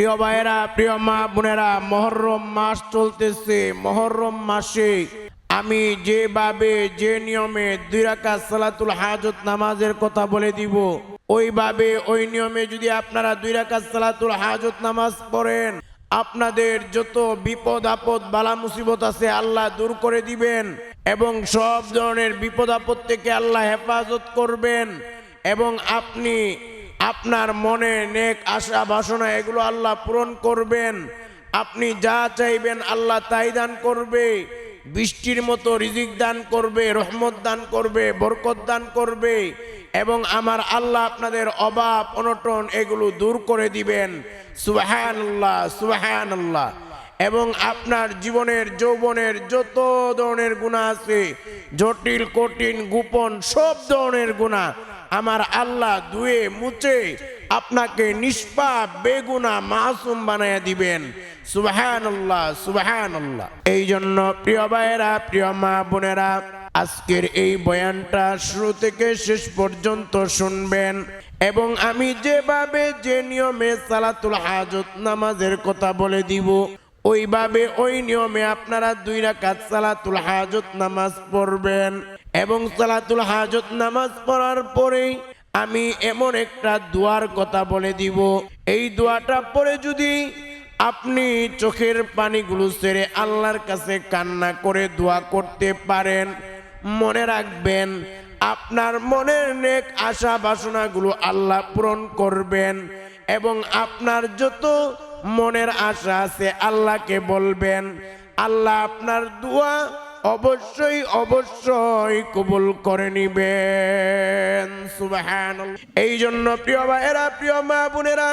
প্রিয় ভাইয়েরা, প্রিয় মা বোনেরা, মহরম মাস চলতেছে, মহরম মাসে আমি যেভাবে, যে নিয়মে দুই রাকাত সালাতুল হাজত নামাজের কথা বলে দিব, ওইভাবে ওই নিয়মে যদি আপনারা দুই রাকাত সালাতুল হাজত নামাজ পড়েন, আপনাদের যত বিপদ আপদ, বালা মুসিবত আছে আল্লাহ দূর করে দিবেন এবং সব ধরনের বিপদ আপদ থেকে আল্লাহ হেফাজত করবেন এবং আপনি আপনার মনে নেক আশা বাসনা এগুলো আল্লাহ পূরণ করবেন। আপনি যা চাইবেন আল্লাহ তাই দান করবে। বৃষ্টির মতো রিজিক দান করবে, রহমত দান করবে, বরকত দান করবে এবং আমার আল্লাহ আপনাদের অভাব, অনটন এগুলো দূর করে দিবেন। সুবাহান আল্লাহ সুবাহান আল্লাহ এবং আপনার জীবনের, যৌবনের যত ধরনের গুণা আছে, জটিল, কঠিন, গোপন, সব ধরনের গুণা আমার আল্লাহ ধুয়ে মুছে আপনাকে নিষ্পাপ, বেগুনা, মাসুম বানায় দিবেন। সুবাহান আল্লাহ এই জন্য প্রিয় ভাইয়েরা, প্রিয় মা বোনেরা, আজকের এই বয়ানটা শুরু থেকে শেষ পর্যন্ত শুনবেন এবং আমি যেভাবে যে নিয়মে সালাতুল হাজত নামাজের কথা বলে দিব, ওইভাবে ওই নিয়মে আপনারা দুই রাকাত সালাতুল হাজত নামাজ পড়বেন। এবং সালাতুল হাজত নামাজ পড়ার পরেই আমি এমন একটা দোয়ার কথা বলে দিব। এই দোয়াটা পরে যদি আপনি চোখের পানিগুলো ছেড়ে আল্লাহর কাছে কান্না করে দোয়া করতে পারেন, মনে রাখবেন আপনার মনের নেক আশা বাসনাগুলো আল্লাহ পূরণ করবেন এবং আপনার যত মনের আশা আছে আল্লাহকে বলবেন, আল্লাহ আপনার দোয়া অবশ্যই অবশ্যই কবুল করে নিবেন। সুবাহান এই জন্য প্রিয় ভাইয়েরা, প্রিয় মা বোনেরা,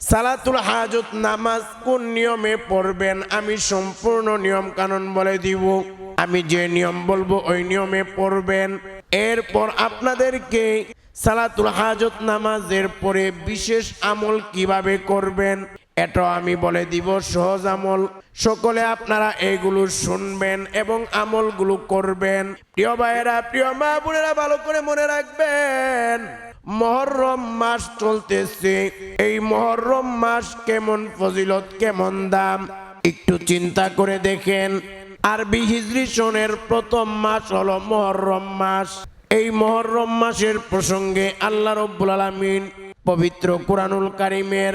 সালাতুল হাজত নামাজ কোন নিয়মে পড়বেন? আমি সম্পূর্ণ নিয়ম কানুন বলে দিব। আমি যে নিয়ম বলব, ওই নিয়মে পড়বেন। এরপর আপনাদেরকে সালাতুল হাজত নামাজের পরে বিশেষ আমল কীভাবে করবেন? এটাও আমি বলে দিব, সহজ আমল। সকলে আপনারা এইগুলো শুনবেন এবং আমলগুলো করবেন। প্রিয় ভাইয়েরা, প্রিয় মা বোনেরা, ভালো করে মনে রাখবেন, মহরম মাস চলতেছে। এই মহরম মাস কেমন ফজিলত, কেমন দাম? একটু চিন্তা করে দেখেন। আরবি হিজরি সনের প্রথম মাস হলো মহরম মাস। এই মহরম মাসের প্রসঙ্গে আল্লাহ রব্বুল আলামিন পবিত্র কুরআনুল কারিমের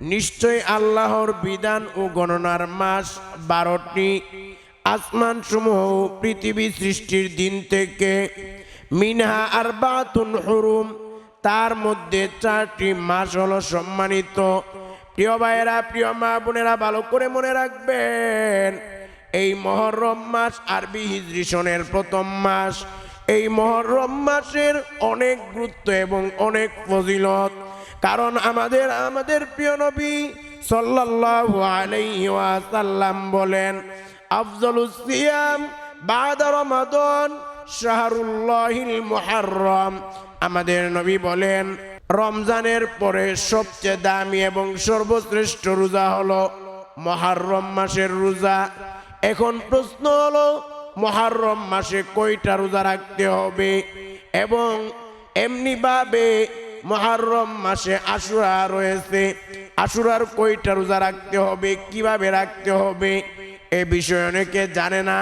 নিশ্চয় আল্লাহর বিধান ও গণনার মাস বারোটি। আসমান সমূহ পৃথিবী সৃষ্টির দিন থেকে মিনহা আর বাতুন হরুম। তার মধ্যে চারটি মাস হলো সম্মানিত। প্রিয় ভাইয়েরা, প্রিয় মা বোনেরা, ভালো করে মনে রাখবেন, এই মহরম মাস আরবি হিজরি সনের প্রথম মাস। এই মহরম মাসের অনেক গুরুত্ব এবং অনেক ফজিলত। কারণ আমাদের আমাদের প্রিয় নবী সাল্লাল্লাহু আলাইহি ওয়াসাল্লাম বলেন, আফজলুস সিয়াম বাদা রমাদান শাহরুল্লাহিল মুহাররম। আমাদের নবী বলেন, রমজানের পরে সবচেয়ে দামি এবং সর্বশ্রেষ্ঠ রোজা হলো মহারম মাসের রোজা। এখন প্রশ্ন হলো মহারম মাসে কয়টা রোজা রাখতে হবে? এবং এমনিভাবে মহারম মাসে আশুরা রয়েছে। আশুরার কয়টা রোজা রাখতে হবে, কীভাবে রাখতে হবে, এ বিষয়ে অনেকে জানে না।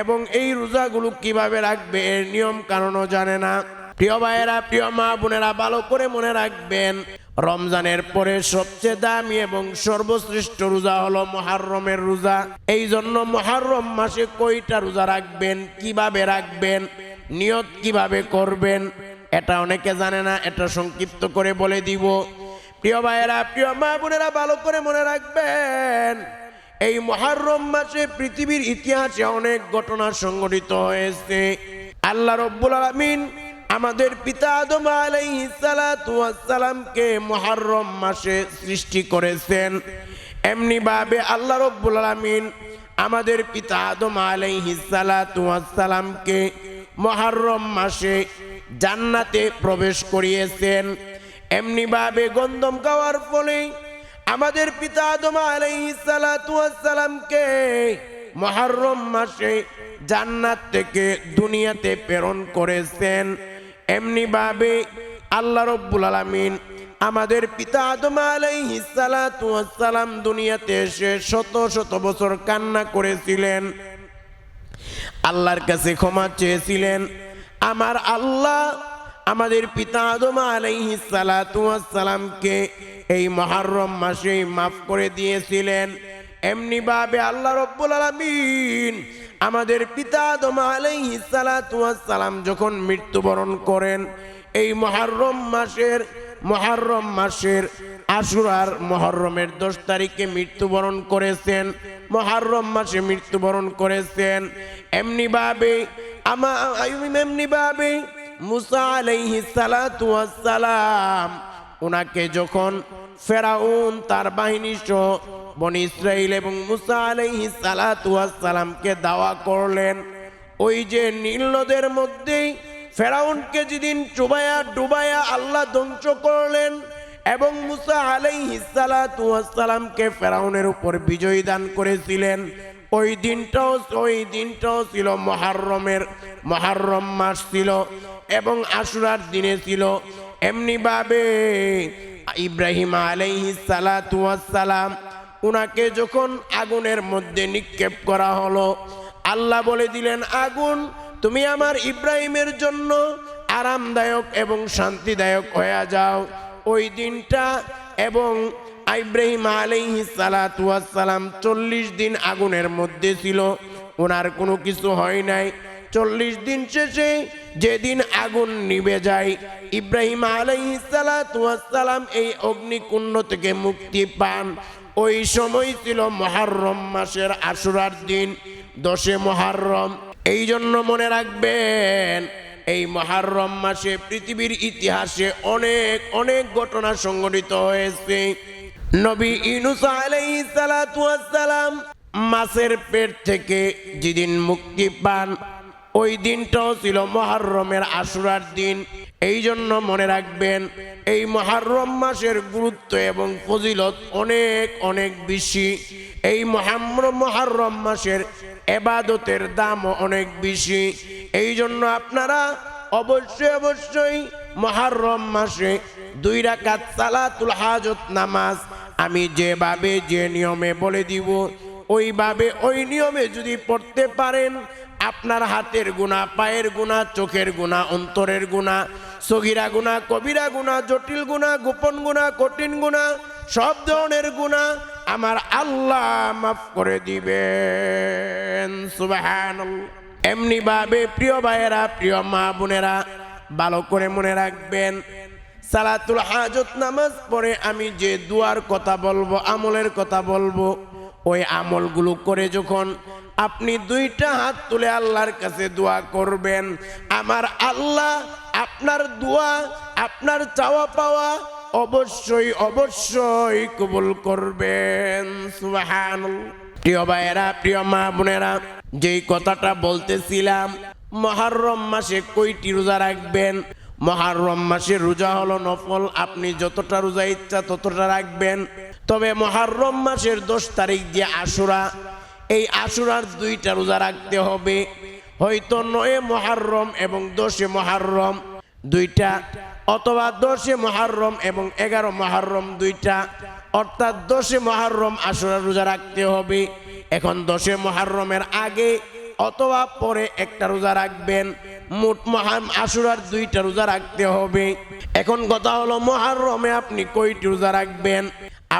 এবং এই রোজাগুলো কীভাবে রাখবে, এর নিয়ম কারণও জানে না। প্রিয় ভাইয়েরা, প্রিয় মা বোনেরা, ভালো করে মনে রাখবেন, রমজানের পরে সবচেয়ে দামি এবং সর্বশ্রেষ্ঠ রোজা হলো মহারমের রোজা। এই জন্য মহারম মাসে কয়টা রোজা রাখবেন, কীভাবে রাখবেন, নিয়ত কীভাবে করবেন এটা অনেকে জানে না, এটা সংক্ষিপ্ত করে বলে দিব। প্রিয় ভাইয়েরা, প্রিয় মা বোনেরা, ভালো করে মনে রাখবেন, এই মহারম মাসে পৃথিবীর ইতিহাসে অনেক ঘটনা সংঘটিত হয়েছে। আল্লাহ রব্বুল আলমিন আমাদের পিতা আদম আলাইসালামকে মহারম মাসে সৃষ্টি করেছেন। এমনি ভাবে আল্লাহ রব্বুল আলমিন আমাদের পিতা আদম আলাইহিসালামকে মহারম মাসে জান্নাতে প্রবেশ করিয়েছেন। এমনিভাবে গন্ধম খাওয়ার ফলে আমাদের পিতা আদম আলাইহিসালামকে মহারম মাসে জান্নাত থেকে দুনিয়াতে প্রেরণ করেছেন। এমনিভাবে আল্লাহ রব্বুল আলামিন আমাদের পিতা আদম আলাইহিসালাম দুনিয়াতে এসে শত শত বছর কান্না করেছিলেন। আল্লাহর কাছে ক্ষমা চেয়েছিলেন। আমার আল্লাহ আমাদের পিতা আদম আলাইহিসালামকে এই মহারম মাসে মাফ করে দিয়েছিলেন। এমনিভাবে আল্লাহ রব্বুল আলামিন আমাদের পিতা আদম আলাইহিসালাম যখন মৃত্যুবরণ করেন, এই মহারম মাসের মহারম মাসের আশুরার মহরমের দশ তারিখে মৃত্যুবরণ করেছেন, মহারম মাসে মৃত্যুবরণ করেছেন। এমনিভাবে আমা এমনিভাবে মুসা আলাইহি সালাতু সালাম ওনাকে যখন ফেরাউন তার বাহিনী সহ বনি ইসরাইল এবং মুসা আলাইহি সালাতু সালামকে দাওয়া করলেন, ওই যে নীল নদের মধ্যেই ফেরাউনকে যেদিন চুবায়া ডুবায়া আল্লাহ ধ্বংস করলেন এবং মুসা আলাইহিসালামকে ফেরাউনের উপর বিজয় দান করেছিলেন ওই দিনটাও ওই দিনটাও ছিল মহারমের, মহারম মাস ছিল এবং আশুরার দিনে ছিল। এমনিভাবে ইব্রাহিম আলাইহিসালাম উনাকে যখন আগুনের মধ্যে নিক্ষেপ করা হলো, আল্লাহ বলে দিলেন, আগুন, তুমি আমার ইব্রাহিমের জন্য আরামদায়ক এবং শান্তিদায়ক হয়ে যাও। ওই দিনটা এবং ইব্রাহিম আলাইহি সালাম চল্লিশ দিন আগুনের মধ্যে ছিল। ওনার কোনো কিছু হয় নাই। চল্লিশ দিন শেষে যেদিন আগুন নিভে যায়, ইব্রাহিম আলাইহি সালাম এই অগ্নিকুণ্ড থেকে মুক্তি পান। ওই সময় ছিল মহারম মাসের আশুরার দিন, দশে মহারম। এই জন্য মনে রাখবেন, এই মহারম মাসে পৃথিবীর ইতিহাসে অনেক অনেক ঘটনা সংঘটিত হয়েছে। নবী ইনুস আলাইহিস সালাতু ওয়াস সালাম মাছের পেট থেকে যেদিন মুক্তি পান, ওই দিনটাও ছিল মহারমের আশুরার দিন। এই জন্য মনে রাখবেন, এই মহারম মাসের গুরুত্ব এবং ফজিলত অনেক অনেক বেশি। এই মহাম্র মহারম মাসের এবাদতের দামও অনেক বেশি। এই জন্য আপনারা অবশ্যই অবশ্যই মহারম মাসে দুই রাকাত সালাতুল হাজত নামাজ আমি যেভাবে যে নিয়মে বলে দিব, ওইভাবে ওই নিয়মে যদি পড়তে পারেন, আপনার হাতের গুণা, পায়ের গুণা, চোখের গুণা, অন্তরের গুণা, সগিরা গুণা, কবিরা গুণা, জটিল গুণা, গোপন গুণা, কঠিন গুণা, সব ধরনের গুণা আমার আল্লাহ মাফ করে দিবেন। সুবাহান এমনি ভাবে প্রিয় ভাইয়েরা, প্রিয় মা বোনেরা, ভালো করে মনে রাখবেন সালাতুল হাজত নামাজ পড়ে আমি যে দুয়ার কথা বলব, আমলের কথা বলব, ওই আমলগুলো করে যখন আপনি দুইটা হাত তুলে আল্লাহর কাছে দোয়া করবেন, আমার আল্লাহ আপনার দোয়া, আপনার চাওয়া পাওয়া অবশ্যই অবশ্যই কবুল করবেন। সুবহানাল্লাহ। প্রিয় ভাইয়েরা, প্রিয় মা বোনেরা, যেই কথাটা বলতেছিলাম, মহারম মাসে কয়টি রোজা রাখবেন? মহারম মাসের রোজা হলো নফল, আপনি যতটা রোজা ইচ্ছা ততটা রাখবেন। তবে মহারম মাসের দশ তারিখ দিয়ে আশুরা, এই আশুরার দুইটা রোজা রাখতে হবে। হয়তো নয় মহারম এবং দশে মহারম দুইটা, অথবা দশে মহারম এবং এগারো মহারম দুইটা। অর্থাৎ দশে মহারম আশুরা রোজা রাখতে হবে। এখন দশে মহারমের আগে অথবা পরে একটা রোজা রাখবেন। মোট মহান আশুরার দুইটা রোজা রাখতে হবে। এখন কথা হলো, মহারমে আপনি কয়টি রোজা রাখবেন?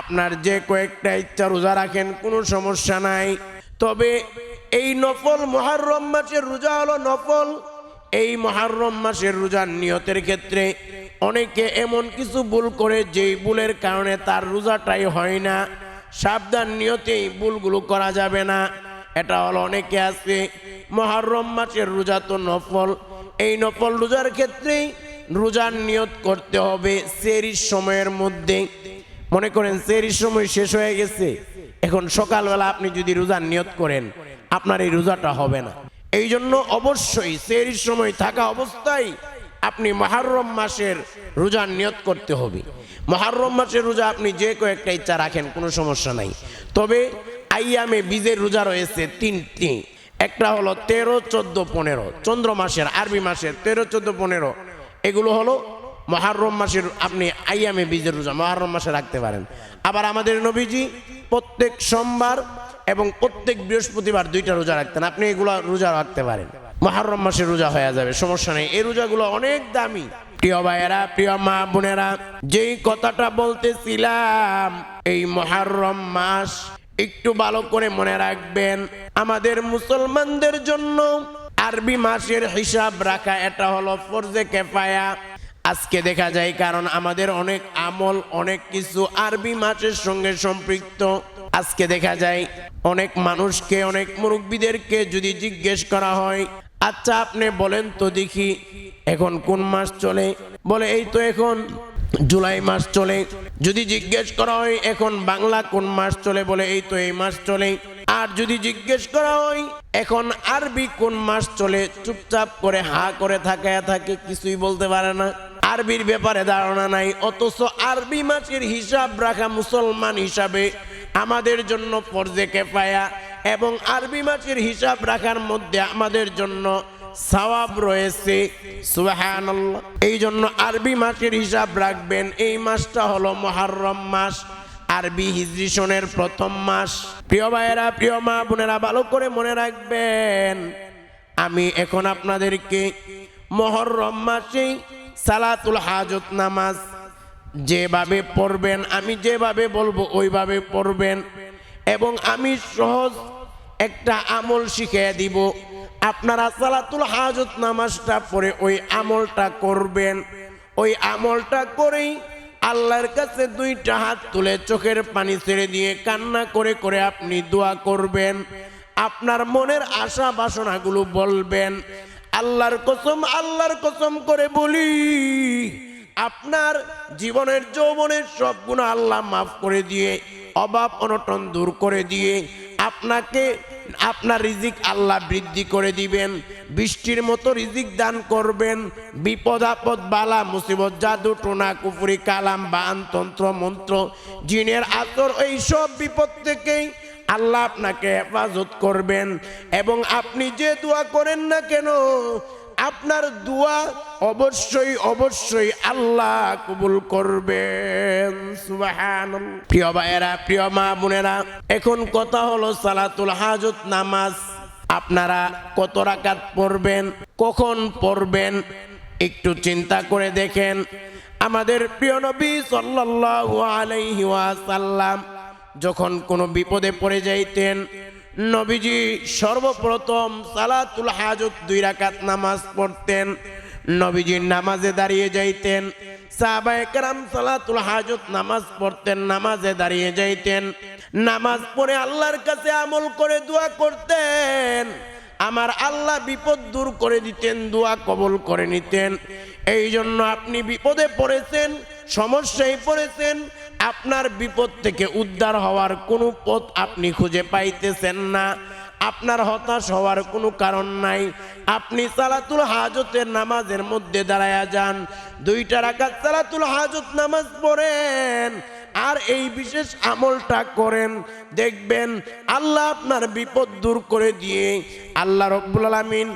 আপনার যে কয়েকটা ইচ্ছা রোজা রাখেন, কোনো সমস্যা নাই। তবে এই নফল মহারম মাসের রোজা হলো নফল। এই মহারম মাসের রোজার নিয়তের ক্ষেত্রে অনেকে এমন কিছু ভুল করে, যেই ভুলের কারণে তার রোজাটাই হয় না। সাবধান নিয়তেই ভুলগুলো করা যাবে না। এটা হলো অনেকে আছে, মহারম মাসের রোজা তো নফল। এই নফল রোজার ক্ষেত্রেই রোজার নিয়ত করতে হবে সেরির সময়ের মধ্যে। মনে করেন সেরির সময় শেষ হয়ে গেছে, এখন সকালবেলা আপনি যদি রোজার নিয়ত করেন, আপনার এই রোজাটা হবে না। এই জন্য অবশ্যই সেরির সময় থাকা অবস্থায় আপনি মহারম মাসের রোজার নিয়ত করতে হবে। মহারম মাসের রোজা আপনি যে কয়েকটা ইচ্ছা রাখেন, কোনো সমস্যা নাই। তবে আইয়ামে বীজের রোজা রয়েছে তিনটি। একটা হলো তেরো, চোদ্দ, পনেরো। চন্দ্র মাসের, আরবি মাসের, তেরো, চোদ্দ, পনেরো। এগুলো হলো মহারম মাসের, আপনি আইয়ামে বীজের রোজা মহারম মাসে রাখতে পারেন। আবার আমাদের নবীজি প্রত্যেক সোমবার এবং প্রত্যেক বৃহস্পতিবার দুইটা রোজা রাখতেন। আপনি এগুলো রোজা রাখতে পারেন। মহারম মাসের রোজা হয়ে যাবে, সমস্যা নেই। এই রোজাগুলো অনেক দামি। প্রিয় ভাইয়েরা, প্রিয় মা বোনেরা, যেই কথাটা বলতেছিলাম, এই মহারম মাস একটু ভালো করে মনে রাখবেন, আমাদের মুসলমানদের জন্য আরবি মাসের হিসাব রাখা, এটা হলো ফরজে কেফায়া। আজকে দেখা যায় কারণ আমাদের অনেক আমল, অনেক কিছু আরবি মাসের সঙ্গে সম্পৃক্ত। আজকে দেখা যায় অনেক মানুষকে, অনেক মুরব্বীদেরকে যদি জিজ্ঞেস করা হয় আচ্ছা আপনি বলেন তো দেখি, এখন কোন মাস চলে? বলে, এই তো এখন জুলাই মাস চলে। যদি জিজ্ঞেস করা হয়, এখন বাংলা কোন মাস চলে? বলে, এই তো এই মাস চলে আর যদি জিজ্ঞেস করা হয়, এখন আরবি কোন মাস চলে? চুপচাপ করে হা করে থাকায় থাকে, কিছুই বলতে পারে না। আরবির ব্যাপারে ধারণা নাই, অথচ আরবি মাসের হিসাব রাখা মুসলমান হিসাবে আমাদের জন্য ফরজে কেফায়া, এবং আরবি মাসের হিসাব রাখার মধ্যে আমাদের জন্য সওয়াব রয়েছে, সুবহানাল্লাহ। এই জন্য আরবি মাসের হিসাব রাখবেন, এই মাসটা হলো মহারম মাস, আরবি হিজরি সনের প্রথম মাস। প্রিয় ভাইয়েরা, প্রিয় মা বোনেরা, ভালো করে মনে রাখবেন, আমি এখন আপনাদেরকে মহরম মাসেই সালাতুল হাজত নামাজ যেভাবে পড়বেন, আমি যেভাবে বলব ওইভাবে পড়বেন এবং আমি সহজ একটা আমল শিখিয়ে দিব। আপনারা সালাতুল হাজত নামাজটা পড়ে ওই আমলটা করবেন। ওই আমলটা করেই আল্লাহর কাছে দুইটা হাত তুলে চোখের পানি ছেড়ে দিয়ে কান্না করে করে আপনি দোয়া করবেন। আপনার মনের আশা বাসনাগুলো বলবেন। আল্লাহর কসম আল্লাহর কসম করে বলি আপনার জীবনের যৌবনের সব গুণ আল্লাহ মাফ করে দিয়ে, অভাব অনটন দূর করে দিয়ে আপনাকে, আপনার রিজিক আল্লাহ বৃদ্ধি করে দিবেন, বৃষ্টির মতো রিজিক দান করবেন, বিপদ আপদ, বালা, মুসিবত, জাদু, টোনা, কুফুরি, কালাম, বান, তন্ত্র, মন্ত্র, জিনের আতর এই সব বিপদ থেকেই আল্লাহ আপনাকে হেফাজত করবেন। এবং আপনি যে দোয়া করেন না কেন, আপনার দোয়া অবশ্যই অবশ্যই আল্লাহ কবুল করবেন। প্রিয় ভাইয়েরা, প্রিয় মা বোনেরা, এখন কথা হলো সালাতুল হাজত নামাজ। আপনারা কত রাকাত পড়বেন, কখন পড়বেন, একটু চিন্তা করে দেখেন। আমাদের প্রিয় নবী সাল্লাল্লাহু আলাইহি ওয়াসাল্লাম যখন কোনো বিপদে পড়ে যাইতেন, নবীজি সর্বপ্রথম সালাতুল হাজত দুই রাকাত নামাজ পড়তেন। নবীজির নামাজে দাঁড়িয়ে যাইতেন। সাহাবায়ে কেরাম সালাতুল হাজত নামাজ পড়তেন, নামাজে দাঁড়িয়ে যাইতেন। নামাজ পড়ে আল্লাহর কাছে আমল করে দোয়া করতেন। আমার আল্লাহ বিপদ দূর করে দিতেন, দোয়া কবল করে নিতেন। এই জন্য আপনি বিপদে পড়েছেন, সমস্যায় পড়েছেন, আপনার বিপদ থেকে উদ্ধার হওয়ার কোনো পথ আপনি খুঁজে পাইতেছেন না। আপনার হতাশ হওয়ার কোনো কারণ নাই। আপনি সালাতুল হাজতের নামাজের মধ্যে দাঁড়ায়া যান। দুইটা রাকাত সালাতুল হাজত নামাজ পড়েন আর এই বিশেষ আমলটা করেন। দেখবেন আল্লাহ আপনার বিপদ দূর করে দিয়ে আল্লাহ রব্বুল আলমিন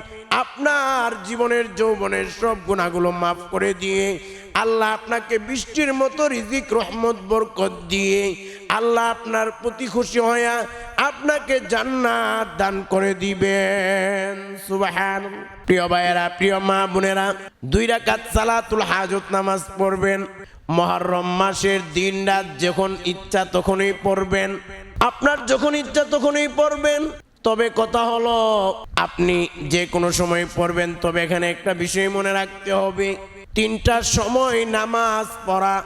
আপনার জীবনের যৌবনের সব গুণাগুলো মাফ করে দিয়ে আল্লাহ আপনাকে বৃষ্টির মতো রিজিক, রহমত, বরকত দিয়ে আল্লাহ আপনার প্রতি খুশি হইয়া আপনাকে জান্নাত দান করে দিবেন। সুবাহান প্রিয় ভাইয়েরা, প্রিয় মা বোনেরা, দুই রাকাত সালাতুল হাজত নামাজ পড়বেন। মহরম মাসের দিন রাত যখন ইচ্ছা তখনই পড়বেন। আপনার যখন ইচ্ছা তখনই পড়বেন। তবে কথা হলো, আপনি যে কোনো সময় পড়বেন, তবে এখানে একটা বিষয় মনে রাখতে হবে। তিনটার সময় নামাজ পড়া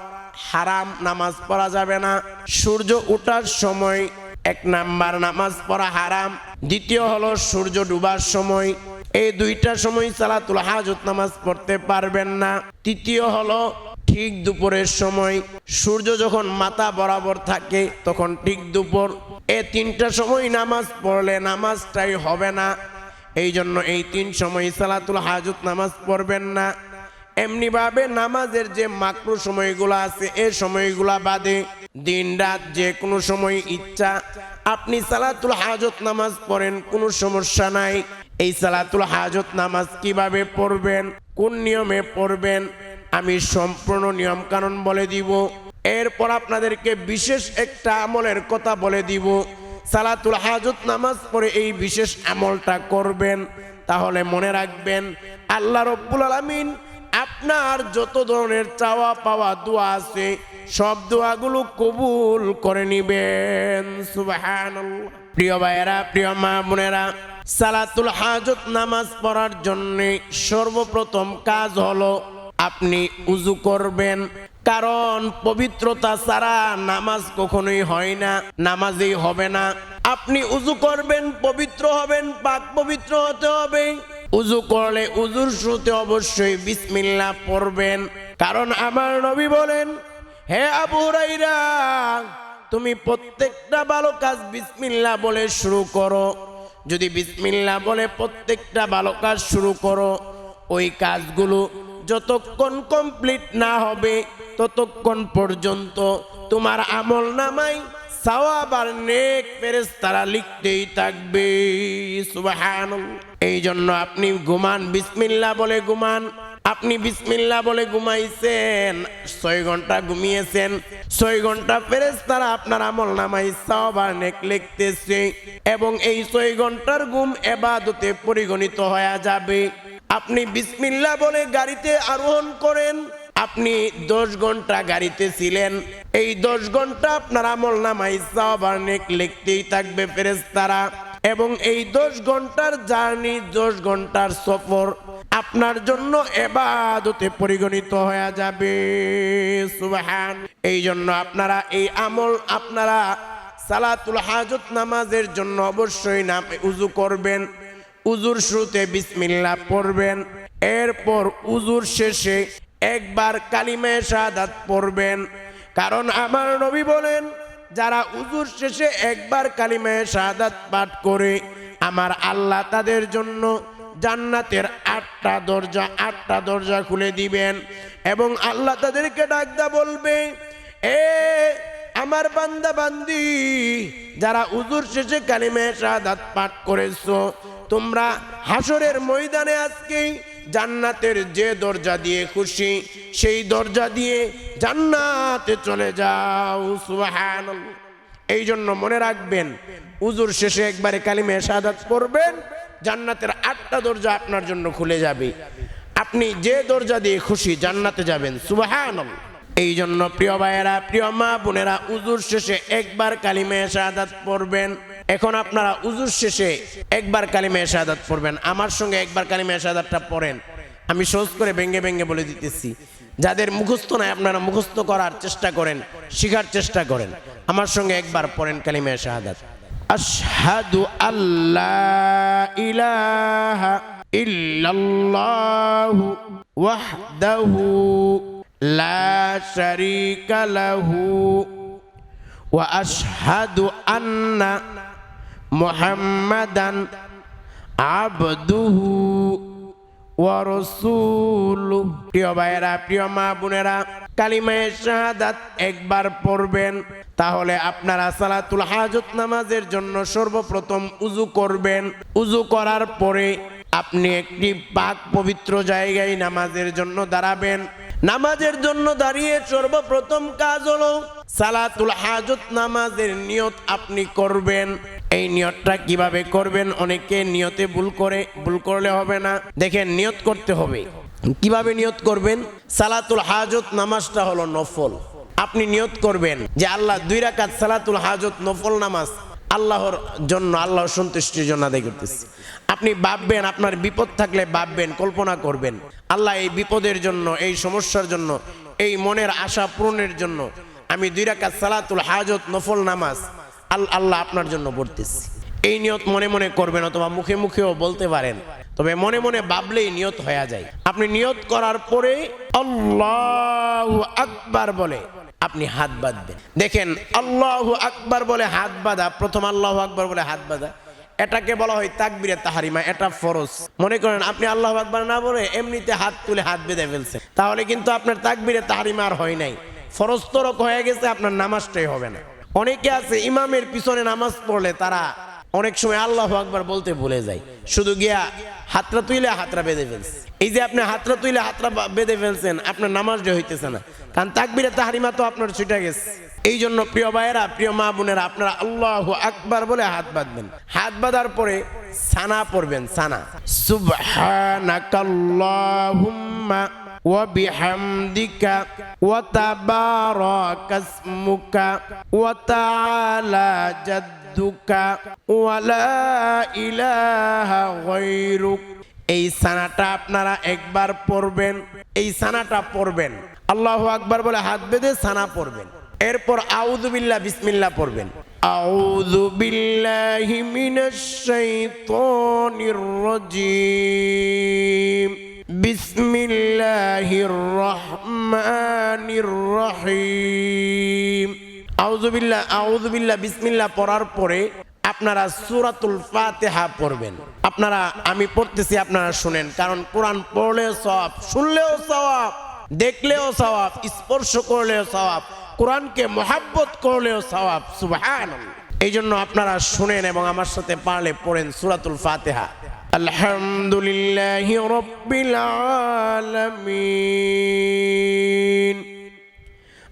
হারাম, নামাজ পড়া যাবে না। সূর্য ওঠার সময় এক নাম্বার নামাজ পড়া হারাম। দ্বিতীয় হলো সূর্য ডুবার সময়। এই দুইটা সময় সালাতুল হাজত নামাজ পড়তে পারবেন না। তৃতীয় হলো ঠিক দুপুরের সময়। সূর্য যখন মাথা বরাবর থাকে, তখন ঠিক দুপুর। এ তিনটা সময় নামাজ পড়লে নামাজটাই হবে না। এই জন্য এই তিন সময় সালাতুল হাজত নামাজ পড়বেন না। এমনিভাবে নামাজের যে মাকরু সময়গুলো আছে, এ সময়গুলা বাদে দিন রাত যে কোনো সময় ইচ্ছা, আপনি সালাতুল হাজত নামাজ পড়েন, কোনো সমস্যা নাই। এই সালাতুল হাজত নামাজ কীভাবে পড়বেন, কোন নিয়মে পড়বেন, আমি সম্পূর্ণ নিয়ম কানুন বলে দিব। এরপর আপনাদেরকে বিশেষ একটা আমলের কথা বলে দিব। সালাতুল হাজত নামাজ পড়ে এই বিশেষ আমলটা করবেন, তাহলে মনে রাখবেন, আল্লাহ রব্বুল আলামিন আপনার যত ধরনের চাওয়া পাওয়া দোয়া আছে, সব দোয়াগুলো কবুল করে নিবেন। প্রিয় ভাইয়েরা, প্রিয় মা বোনেরা, সালাতুল হাজত নামাজ পড়ার জন্য সর্বপ্রথম কাজ হলো আপনি উজু করবেন। কারণ পবিত্রতা ছাড়া নামাজ কখনোই হয় না, নামাজেই হবে না। আপনি উজু করবেন, পবিত্র হবেন, পাক পবিত্র হতে হবে। উজু করলে উজুর শুরুতে অবশ্যই বিসমিল্লাহ পড়বেন। কারণ আমার নবী বলেন, হে আবু হুরাইরা তুমি প্রত্যেকটা ভালো কাজ বিসমিল্লাহ বলে শুরু করো। যদি বিসমিল্লাহ বলে প্রত্যেকটা ভালো কাজ শুরু করো, ওই কাজগুলো যতক্ষণ কমপ্লিট না হবে, ততক্ষণ পর্যন্ত তোমার আমল নামাই সওয়াব আর নেক ফেরেশতারা লিখতেই থাকবে, সুবহানাল্লাহ। এই জন্য আপনি ঘুমান, বিসমিল্লাহ বলে ঘুমান। আপনি বিসমিল্লাহ বলে ঘুমাইছেন, ছয় ঘণ্টা ঘুমিয়েছেন, ছয় ঘণ্টা ফেরেশতারা আপনার আমল নামাই সওয়াব আর নেক লিখতেছে এবং এই ছয় ঘণ্টার ঘুম এবাদতে পরিগণিত হয়ে যাবে। আপনি বিসমিল্লাহ বলে গাড়িতে আরোহণ করেন আপনি দশ ঘণ্টা গাড়িতে ছিলেন, এই দশ ঘণ্টা আপনার আমল নামাই সাহাবার নেক লিখতেই থাকবে ফেরেশতারা। এবং এই দশ ঘণ্টার জার্নি, দশ ঘণ্টার সফর আপনার জন্য এবাদতে পরিগণিত হয়ে যাবে। সুবহান। এই জন্য আপনারা এই আমল আপনারা সালাতুল হাজত নামাজের জন্য অবশ্যই নাম উজু করবেন উজুর শুরুতে বিসমিল্লাহ পড়বেন, এরপর উজুর শেষে একবার কালিমে শাহাদাত পড়বেন। কারণ আমার নবী বলেন, যারা উজুর শেষে একবার কালিমে শাহাদাত পাঠ করে, আমার আল্লাহ তাদের জন্য জান্নাতের আটটা দরজা আটটা দরজা খুলে দিবেন এবং আল্লাহ তাদেরকে ডাকদা বলবে, এ আমার বান্দা বান্দি, যারা উজুর শেষে কালিমে শাহাদাত পাঠ করেছ, তোমরা হাসরের ময়দানে আজকে জান্নাতের যে দরজা দিয়ে খুশি, সেই দরজা দিয়ে জান্নাতে চলে যাও, সুবহানাল্লাহ। এই জন্য মনে রাখবেন উজুর শেষে একবারে কালিমে শাহাদাত পড়বেন, জান্নাতের আটটা দরজা আপনার জন্য খুলে যাবে। আপনি যে দরজা দিয়ে খুশি জান্নাতে যাবেন, সুবহানাল্লাহ। এই জন্য প্রিয় ভাইয়েরা, প্রিয় মা বোনেরা, উজুর শেষে একবার কালিমে শাহাদাত পড়বেন। এখন আপনারা উজুর শেষে একবার কালিমে শাহাদাত পড়বেন। আমার সঙ্গে একবার কালিমে শাহাদাতটা পড়েন। আমি সহজ করে ভেঙ্গে ভেঙ্গে বলে দিতেছি। যাদের মুখস্থ নাই, আপনারা মুখস্থ করার চেষ্টা করেন, শিখার চেষ্টা করেন। আমার সঙ্গে একবার পড়েন কালিমে শাহাদাত। আশহাদু আল্লাহ ইলাহা ইল্লাল্লাহু ওয়াহদাহু লাহু ওয়া আশহাদু আন্না মুহাম্মাদান আবদুহু ওয়া রাসূলুহু প্রিয় ভাইয়েরা, প্রিয় মা বোনেরা, কালিমায়ে শাহাদাত একবার পড়বেন, তাহলে আপনারা সালাতুল হাজত নামাজের জন্য সর্বপ্রথম উজু করবেন। উজু করার পরে আপনি একটি পাক পবিত্র জায়গায় নামাজের জন্য দাঁড়াবেন। নামাজের জন্য দাঁড়িয়ে সর্বপ্রথম কাজ হলো সালাতুল হাজত নামাজের নিয়ত আপনি করবেন। এই নিয়তটা কীভাবে করবেন? অনেকে নিয়তে ভুল করে, ভুল করলে হবে না। দেখেন, নিয়ত করতে হবে। কীভাবে নিয়ত করবেন? সালাতুল হাজত নামাজটা হলো নফল। আপনি নিয়ত করবেন যে আল্লাহ দুই রাকাত সালাতুল হাজত নফল নামাজ আল্লাহর জন্য, আল্লাহর সন্তুষ্টির জন্য আদায় করতেছি। আপনি ভাববেন, আপনার বিপদ থাকলে ভাববেন, কল্পনা করবেন। আল্লাহ এই বিপদের জন্য, এই সমস্যার জন্য, এই মনের আশা পূরণের জন্য আমি দুই রাকাত সালাতুল হাজত নফল নামাজ আল আল্লাহ আপনার জন্য পড়তেছি। এই নিয়ত মনে মনে করবেন অথবা মুখে মুখেও বলতে পারেন। তবে মনে মনে ভাবলেই নিয়ত হয়ে যায়। আপনি নিয়ত করার পরে আল্লাহ আকবার বলে আপনি হাত বাঁধবেন। দেখেন, আল্লাহ আকবর বলে হাত বাঁধা, প্রথম আল্লাহ আকবার বলে হাত বাঁধা। এটাকে বলা হয় তাকবিরে তাহারিমা, এটা ফরজ। মনে করেন, আপনি আল্লাহ আকবর না বলে এমনিতে হাত তুলে হাত বেঁধে ফেলছেন। তাহলে কিন্তু আপনার তাকবিরে তাহারিমা আর হয় নাই। ফরজ তরক হয়ে গেছে, আপনার নামাজটাই হবে না। অনেকে আছে, ইমামের পিছনে নামাজ পড়লে তারা অনেক সময় আল্লাহ আকবার বলতে ভুলে যায় শুধু গিয়া হাতটা তুইলে হাতটা বেঁধে ফেলছে এই যে আপনি হাতটা তুইলে হাতটা বা- বেঁধে ফেলছেন আপনার নামাজ যে হইতেছে না কারণ তাকবিরে তাহারিমা তো আপনার ছুটে গেছে এই জন্য প্রিয় ভাইয়েরা প্রিয় মা বোনেরা আপনারা আল্লাহ আকবার বলে হাত বাঁধবেন হাত বাঁধার পরে সানা পড়বেন সানা সুবহানাকাল্লাহুম্মা وبحمدك وتبارك اسمك وتعالى জাদ্দুকা ইলাহা গায়রুক। এই সানাটা আপনারা একবার পড়বেন, এই সানাটা পড়বেন। আল্লাহ আকবার বলে হাত বেঁধে সানা পড়বেন। এরপর আউযুবিল্লাহ বিসমিল্লাহ পড়বেন। আউযু বিল্লাহি মিনাশ শাইতানির রাজিম। বিসমিল্লাহির রহমানির রহিম। আউযু বিল্লাহ বিসমিল্লাহ পড়ার পরে আপনারা সূরাতুল ফাতিহা পড়বেন। আপনারা, আমি পড়তেছি, আপনারা শুনেন। কারণ কোরআন পড়লেও সওয়াব, শুনলেও সওয়াব, দেখলেও সওয়াব, স্পর্শ করলেও সওয়াব, কোরআনকে মহাব্বত করলেও সওয়াব, সুবহানাল্লাহ। এই জন্য আপনারা শুনেন এবং আমার সাথে পারলে পড়েন সূরাতুল ফাতিহা। আলহামদুলিল্লাহি রাব্বিল আলামিন।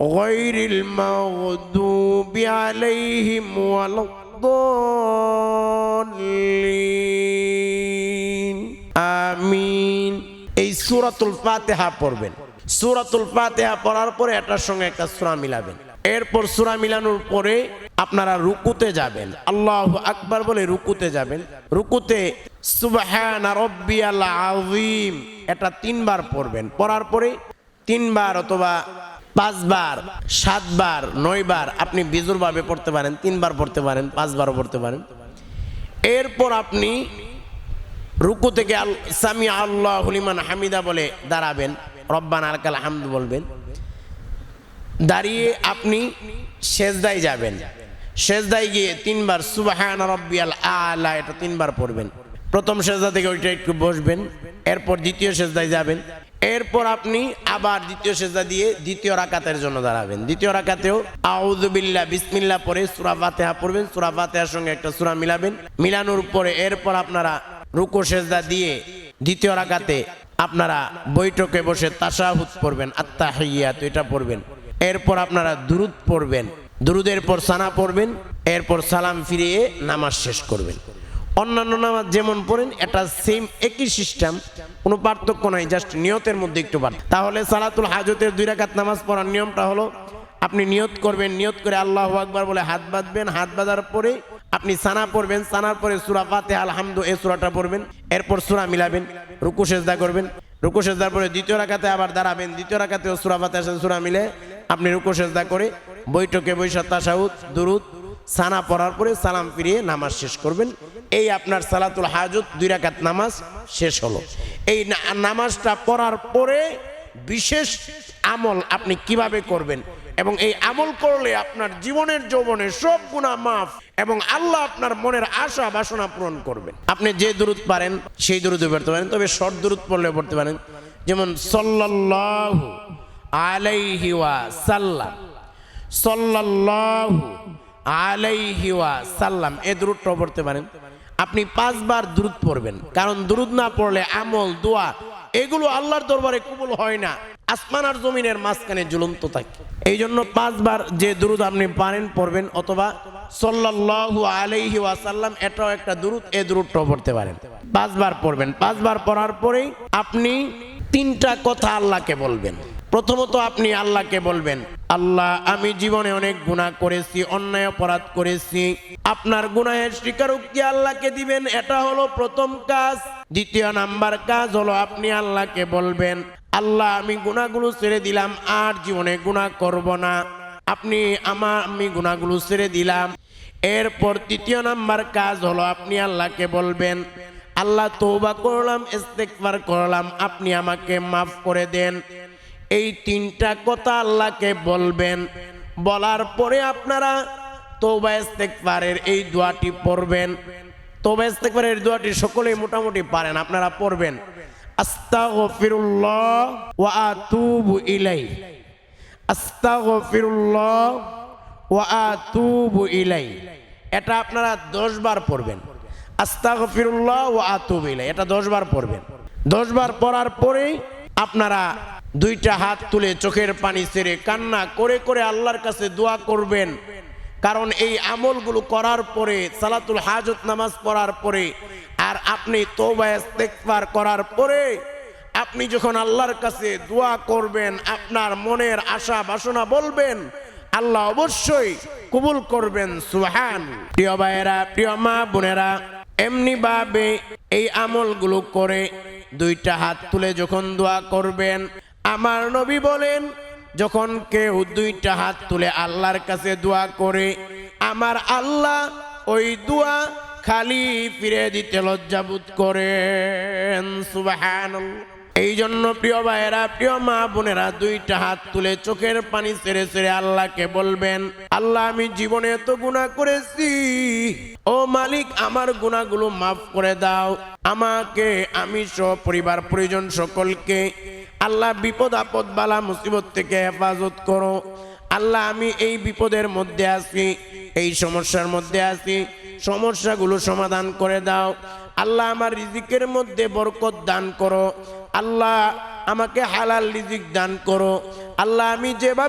غير المغضوب عليهم ولا الضالين আমিন এই সূরাতুল ফাতিহা পড়বেন সূরাতুল ফাতিহা পড়ার পরে এটার সঙ্গে একটা সূরা মিলাবেন এরপর সূরা মিলানোর পরে আপনারা রুকুতে যাবেন আল্লাহু আকবার বলে রুকুতে যাবেন রুকুতে সুবহানা রাব্বিয়াল আযীম এটা তিনবার পড়বেন পড়ার পরে তিনবার অথবা পাঁচবার, সাতবার, নয়বার আপনি বিজুরভাবে পড়তে পারেন, তিনবার পড়তে পারেন, পাঁচবারও পড়তে পারেন। এরপর আপনি রুকু থেকে আল সামি আল্লাহ হুলিমান হামিদা বলে দাঁড়াবেন, রব্বান আলকাল হামদ বলবেন। দাঁড়িয়ে আপনি সেজদায় যাবেন। সেজদায় গিয়ে তিনবার সুবাহান রব্বিয়াল আলা, এটা তিনবার পড়বেন। প্রথম সেজদা থেকে ওইটা একটু বসবেন, এরপর দ্বিতীয় সেজদায় যাবেন। এরপর আপনি আবার দ্বিতীয় সেজদা দিয়ে দ্বিতীয় রাকাতের জন্য দাঁড়াবেন। দ্বিতীয় রাকাতেও আউযুবিল্লাহ বিসমিল্লাহ পরে সূরা ফাতিহা পড়বেন। সূরা ফাতিহার সঙ্গে একটা সূরা মিলাবেন। মিলানোর পরে এরপর আপনারা রুকু সেজদা দিয়ে দ্বিতীয় রাকাতে আপনারা বৈঠকে বসে তাশাহুদ পড়বেন আত্মা আত্তাহিয়াত, এটা পড়বেন। এরপর আপনারা দুরুদ পড়বেন। দুরুদের পর সানা পড়বেন। এরপর সালাম ফিরিয়ে নামাজ শেষ করবেন। অন্যান্য নামাজ যেমন পড়েন, এটা সেম একই সিস্টেম কোনো পার্থক্য নাই জাস্ট নিয়তের মধ্যে একটু পার তাহলে সালাতুল হাজতের দুই রাকাত নামাজ পড়ার নিয়মটা হলো, আপনি নিয়ত করবেন, নিয়ত করে আল্লাহ আকবার বলে হাত বাঁধবেন, হাত বাঁধার পরে আপনি সানা পড়বেন, সানার পরে সুরা ফাতে আলহামদু, এই সুরাটা পড়বেন, এরপর সুরা মিলাবেন, রুকু সেজদা করবেন, রুকু সেজদার পরে দ্বিতীয় রাকাতে আবার দাঁড়াবেন, দ্বিতীয় রাকাতেও সুরা ফাতে সুরা মিলে আপনি রুকু সেজদা করে বৈঠকে বৈশা তাসাউদ, দুরুদ, সানা পড়ার পরে সালাম ফিরিয়ে নামাজ শেষ করবেন। এই আপনার সালাতুল হাজত দুই রাকাত নামাজ শেষ হলো। এই নামাজটা পড়ার পরে বিশেষ আমল আপনি কীভাবে করবেন? এবং এই আমল করলে আপনার জীবনের যৌবনে সব গুণা মাফ এবং আল্লাহ আপনার মনের আশা বাসনা পূরণ করবেন। আপনি যে দূরত পারেন, সেই দূরতে পড়তে পারেন, তবে শর্ট দূরত পড়লে পড়তে পারেন। যেমন, সল্লাল্লাহু আলাইহি ওয়া সাল্লাম। সল্লাল্লাহু আলাইহি ওয়া সাল্লাম, এ দূরটাও পড়তে পারেন। আপনি পাঁচবার দূরত পড়বেন। কারণ দূরত না পড়লে আমল, দোয়া, এগুলো আল্লাহর দরবারে কবুল হয় না। আসমান আর জমিনের মাঝখানে জ্বলন্ত থাকে। এই জন্য পাঁচবার যে দুরুদ আপনি পারেন, পড়বেন, অথবা সল্লাল্লাহু আলাইহি ওয়াসাল্লাম এটাও একটা দুরুদ এ দুরুদটাও পড়তে পারেন। পাঁচবার পড়বেন। পাঁচবার পড়ার পরেই আপনি তিনটা কথা আল্লাহকে বলবেন। প্রথমত আপনি আল্লাহকে বলবেন, আল্লাহ, আমি জীবনে অনেক গুনাহ করেছি, অন্যায় অপরাধ করেছি। আপনার গুনাহের স্বীকারোক্তি আল্লাহকে দিবেন, এটা হলো প্রথম কাজ। দ্বিতীয় নাম্বার কাজ হলো আপনি আল্লাহকে বলবেন, আল্লাহ, আমি গুনাহগুলো ছেড়ে দিলাম, আর জীবনে গুনাহ করব না। আপনি আমার, আমি গুনাহগুলো ছেড়ে দিলাম। এরপর তৃতীয় নাম্বার কাজ হলো আপনি আল্লাহকে বলবেন, আল্লাহ তৌবা করলাম ইস্তেকবার করলাম, আপনি আমাকে মাফ করে দেন। এই তিনটা কথা আল্লাহকে বলবেন। বলার পরে আপনারা তৌবা ইস্তেকবারের এই দোয়াটি পড়বেন। তৌবা ইস্তেকবারের দোয়াটি সকলেই মোটামুটি পারেন, আপনারা পড়বেন। ইলাই ইলাই এটা আপনারা 10 বার পড়বেন। আস্তাগফিরুল্লাহ ওয়া এটা 10 বার পড়বেন। 10 বার পড়ার পরেই আপনারা দুইটা হাত তুলে চোখের পানি ছেড়ে কান্না করে করে আল্লাহর কাছে দোয়া করবেন। কারণ এই আমলগুলো করার পরে, সালাতুল হাজত নামাজ পড়ার পরে, আর আপনি ইস্তেগফার করার পরে, আপনি যখন আল্লাহর কাছে দোয়া করবেন, আপনার মনের আশা বাসনা বলবেন, আল্লাহ অবশ্যই কবুল করবেন সুহান প্রিয় ভাইয়েরা, প্রিয় মা বোনেরা, এমনি ভাবে এই আমলগুলো করে দুইটা হাত তুলে যখন দোয়া করবেন আমার নবী বলেন, যখন কেউ দুইটা হাত তুলে আল্লাহর কাছে দোয়া করে, আমার আল্লাহ ওই দোয়া খালি ফিরে দিতে লজ্জাবোধ করেন। সুবাহান এই জন্য প্রিয় ভাইয়েরা, প্রিয় মা বোনেরা, দুইটা হাত তুলে চোখের পানি ছেড়ে ছেড়ে আল্লাহকে বলবেন, আল্লাহ, আমি জীবনে এত গুণা করেছি। ও মালিক, আমার গুণাগুলো মাফ করে দাও। আমাকে, আমি সহ পরিবার পরিজন সকলকে আল্লাহ বিপদ আপদ বালা মুসিবত থেকে হেফাজত করো। আল্লাহ, আমি এই বিপদের মধ্যে আছি, এই সমস্যার মধ্যে আছি। সমস্যাগুলো সমাধান করে দাও। আল্লাহ, আমার রিজিকের মধ্যে বরকত দান করো। আল্লাহ, আমাকে হালাল রিজিক দান করো। আল্লাহ, আমি যেভাবে